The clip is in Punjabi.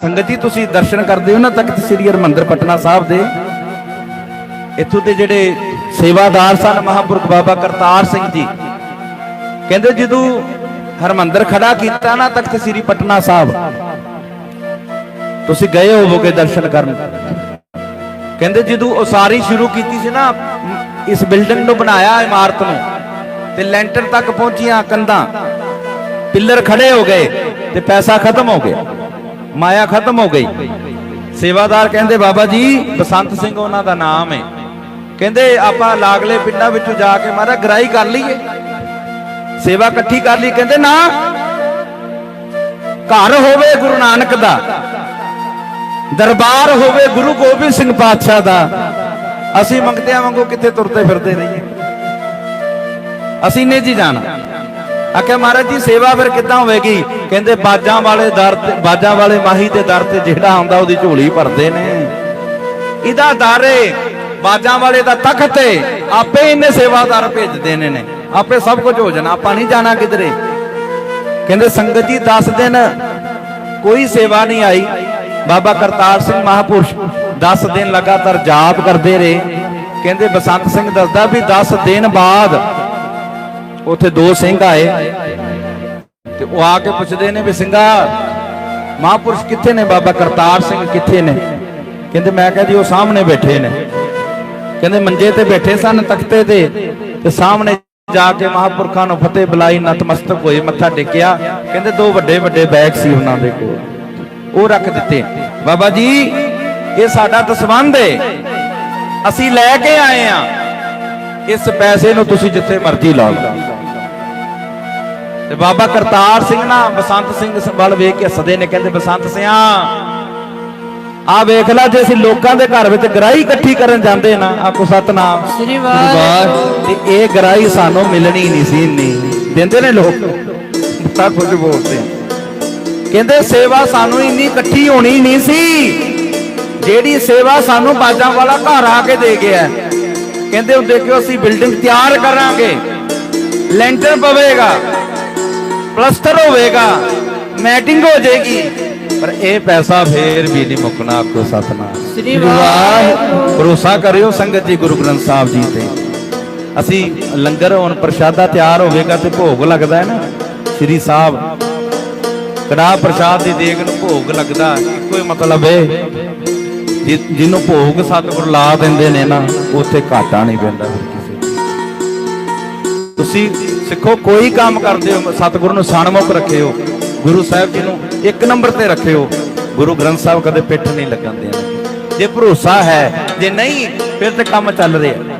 ਸੰਗਤ ਜੀ, ਤੁਸੀਂ ਦਰਸ਼ਨ ਕਰਦੇ ਹੋ ਨਾ ਤਖਤ ਸ੍ਰੀ ਹਰਿਮੰਦਰ ਪਟਨਾ ਸਾਹਿਬ ਦੇ। ਇੱਥੋਂ ਦੇ ਜਿਹੜੇ ਸੇਵਾਦਾਰ ਸਨ ਮਹਾਂਪੁਰਖ ਬਾਬਾ ਕਰਤਾਰ ਸਿੰਘ ਜੀ, ਕਹਿੰਦੇ ਜਦੋਂ ਹਰਮੰਦਰ ਖੜਾ ਕੀਤਾ ਨਾ ਤਖਤ ਸ੍ਰੀ ਪਟਨਾ ਸਾਹਿਬ, ਤੁਸੀਂ ਗਏ ਹੋਵੋਗੇ ਦਰਸ਼ਨ ਕਰਨ। ਕਹਿੰਦੇ ਜਦੋਂ ਉਸਾਰੀ ਸ਼ੁਰੂ ਕੀਤੀ ਸੀ ਨਾ, ਇਸ ਬਿਲਡਿੰਗ ਨੂੰ ਬਣਾਇਆ ਇਮਾਰਤ ਨੂੰ, ਤੇ ਲੈਂਟਰ ਤੱਕ ਪਹੁੰਚੀਆਂ ਕੰਧਾਂ, ਪਿੱਲਰ ਖੜੇ ਹੋ ਗਏ ਤੇ ਪੈਸਾ ਖਤਮ ਹੋ ਗਿਆ। ਮਾਇਆ ਖਤਮ ਹੋ ਗਈ। ਸੇਵਾਦਾਰ ਕਹਿੰਦੇ, ਬਾਬਾ ਜੀ, ਬਸੰਤ ਸਿੰਘ ਉਹਨਾਂ ਦਾ ਨਾਮ ਹੈ ਕਹਿੰਦੇ, ਆਪਾਂ ਲਾਗਲੇ ਪਿੰਡਾਂ ਵਿੱਚੋਂ ਜਾ ਕੇ ਮਾਰਾ ਗਰਾਈ ਕਰ ਲਈਏ। ਸੇਵਾ ਇਕੱਠੀ ਕਰ ਲਈ। ਕਹਿੰਦੇ, ਨਾ, ਘਰ ਹੋਵੇ ਗੁਰੂ ਨਾਨਕ ਦਾ, ਦਰਬਾਰ ਹੋਵੇ ਗੁਰੂ ਗੋਬਿੰਦ ਸਿੰਘ ਪਾਤਸ਼ਾਹ ਦਾ, ਅਸੀਂ ਮੰਗਤਿਆਂ ਵਾਂਗੂ ਕਿੱਥੇ ਤੁਰਦੇ ਫਿਰਦੇ ਰਹੀਏ? ਅਸੀਂ ਨੇ ਜੀ ਜਾਣਾ। ਆਖਿਆ, ਮਹਾਰਾਜ ਜੀ, ਸੇਵਾ ਫਿਰ ਕਿੱਦਾਂ ਹੋਵੇਗੀ? ਕਹਿੰਦੇ, ਬਾਜਾਂ ਵਾਲੇ ਦਰ ਤੇ ਬਾਜਾਂ ਵਾਲੇ ਮਾਹੀ ਦੇ ਦਰ ਤੇ ਜਿਹੜਾ ਆਉਂਦਾ ਉਹਦੀ ਝੋਲੀ ਭਰਦੇ ਨੇ। ਇਹਦਾ ਦਰ ਬਾਜਾਂ ਵਾਲੇ ਦਾ ਤਖਤ ਏ, ਆਪੇ ਇਹਨੇ ਸੇਵਾਦਾਰ ਭੇਜਦੇ ਨੇ ਨੇ। ਆਪੇ ਸਭ ਕੁਝ ਹੋ ਜਾਣਾ, ਆਪਾਂ ਨਹੀਂ ਜਾਣਾ ਕਿਧਰੇ। ਕਹਿੰਦੇ, ਸੰਗਤ ਜੀ 10 ਦਿਨ ਕੋਈ ਸੇਵਾ ਨਹੀਂ ਆਈ। ਬਾਬਾ ਕਰਤਾਰ ਸਿੰਘ ਮਹਾਪੁਰਸ਼ 10 ਦਿਨ ਲਗਾਤਾਰ ਜਾਪ ਕਰਦੇ ਰਹੇ। ਕਹਿੰਦੇ, ਬਸੰਤ ਸਿੰਘ ਦੱਸਦਾ ਵੀ 10 ਦਿਨ ਬਾਅਦ ਉੱਥੇ ਦੋ ਸਿੰਘ ਆਏ। ਤੇ ਉਹ ਆ ਕੇ ਪੁੱਛਦੇ ਨੇ ਵੀ ਸਿੰਘਾ, ਮਹਾਪੁਰਸ਼ ਕਿੱਥੇ ਨੇ? ਬਾਬਾ ਕਰਤਾਰ ਸਿੰਘ ਕਿੱਥੇ ਨੇ? ਕਹਿੰਦੇ ਮੈਂ ਕਿਹਾ ਜੀ, ਉਹ ਸਾਹਮਣੇ ਬੈਠੇ ਨੇ। ਕਹਿੰਦੇ ਮੰਜੇ ਤੇ ਬੈਠੇ ਸਨ ਤਖਤੇ ਤੇ। ਤੇ ਸਾਹਮਣੇ ਜਾ ਕੇ ਮਹਾਪੁਰਖਾਂ ਨੂੰ ਫਤਿਹ ਬੁਲਾਈ, ਨਤਮਸਤਕ ਹੋਏ, ਮੱਥਾ ਟੇਕਿਆ। ਕਹਿੰਦੇ ਦੋ ਵੱਡੇ ਵੱਡੇ ਬੈਗ ਸੀ ਉਹਨਾਂ ਦੇ ਕੋਲ। ਉਹ ਰੱਖ ਦਿੱਤੇ। ਬਾਬਾ ਜੀ, ਇਹ ਸਾਡਾ ਦਸਵੰਧ ਏ। ਅਸੀਂ ਲੈ ਕੇ ਆਏ ਆ। ਇਸ ਪੈਸੇ ਨੂੰ ਤੁਸੀਂ ਜਿੱਥੇ ਮਰਜ਼ੀ ਲਾ ਲਓ। ਤੇ ਬਾਬਾ ਕਰਤਾਰ ਸਿੰਘ ਨਾ ਬਸੰਤ ਸਿੰਘ ਵੱਲ ਵੇਖ ਕੇ ਹੱਸਦੇ ਨੇ ਕਹਿੰਦੇ ਬਸੰਤ ਸਿਆ ਆ ਵੇਖ ਲੈ ਜੇ ਅਸੀਂ ਲੋਕਾਂ ਦੇ ਘਰ ਵਿੱਚ ਗਰਾਈ ਇਕੱਠੀ ਕਰਨ ਜਾਂਦੇ ਨਾ ਆਖੋ ਸਤਨਾਮ। ਸ੍ਰੀ ਵਾਹਿਗੁਰੂ ਤੇ ਇਹ ਗਰਾਈ ਸਾਨੂੰ ਮਿਲਣੀ ਨਹੀਂ ਸੀ ਇੰਨੀ। ਦਿੰਦੇ ਨੇ ਲੋਕ। ਤਾਂ ਕੁਝ ਬੋਲਦੇ। ਕਹਿੰਦੇ ਸੇਵਾ ਸਾਨੂੰ ਇੰਨੀ ਇਕੱਠੀ ਹੋਣੀ ਨਹੀਂ ਸੀ। ਜਿਹੜੀ ਸੇਵਾ ਸਾਨੂੰ ਬਾਜਾਂ ਵਾਲਾ ਘਰ ਆ ਕੇ ਦੇ ਗਿਆ। ਕਹਿੰਦੇ ਉਹ ਦੇਖਿਓ ਅਸੀਂ ਬਿਲਡਿੰਗ ਤਿਆਰ ਕਰਾਂਗੇ। ਲੈਂਟਰ ਪਵੇਗਾ। ਪਲਸਟਰ ਹੋਵੇਗਾ ਮੈਟਿੰਗ ਹੋ ਜਾਏਗੀ। ਪਰ ਇਹ ਪੈਸਾ ਫੇਰ ਵੀ ਨਹੀਂ ਮੁੱਕਣਾ ਆਖੋ ਸਤਨਾਮ। ਸ੍ਰੀ ਵਾਹਿਗੁਰੂ। ਭਰੋਸਾ ਕਰਿਓ ਸੰਗਤ ਜੀ ਗੁਰੂ ਗ੍ਰੰਥ ਸਾਹਿਬ ਜੀ ਤੇ। ਅਸੀਂ ਲੰਗਰ ਹੁਣ ਪ੍ਰਸ਼ਾਦਾ ਤਿਆਰ ਹੋਵੇਗਾ ਤੇ ਭੋਗ ਲੱਗਦਾ ਹੈ ਨਾ। ਸ੍ਰੀ ਸਾਹਿਬ ਕੜਾਹ ਪ੍ਰਸ਼ਾਦ ਦੀ ਦੇਗ ਨੂੰ ਭੋਗ ਲੱਗਦਾ ਇੱਕੋ ਹੀ ਮਤਲਬ ਹੈ ਜਿ- ਜਿਹਨੂੰ ਭੋਗ ਸਤਿਗੁਰ ਲਾ ਦਿੰਦੇ ਨੇ ਨਾ ਉੱਥੇ ਘਾਟਾ ਨਹੀਂ ਪੈਂਦਾ। ਤੁਸੀਂ ਸਿੱਖੋ, ਕੋਈ ਕੰਮ ਕਰਦੇ ਹੋ, ਸਤਿਗੁਰੂ ਨੂੰ ਸਨਮੁਖ ਰੱਖਿਓ, ਗੁਰੂ ਸਾਹਿਬ ਜੀ ਨੂੰ ਇੱਕ ਨੰਬਰ ਤੇ ਰੱਖਿਓ। ਗੁਰੂ ਗ੍ਰੰਥ ਸਾਹਿਬ ਕਦੇ ਪਿੱਠ ਨਹੀਂ ਲੱਗਣ ਦੇਣਗੇ ਜੇ ਭਰੋਸਾ ਹੈ, ਜੇ ਨਹੀਂ, ਫਿਰ ਤੇ ਕੰਮ ਚੱਲ ਰਿਹਾ।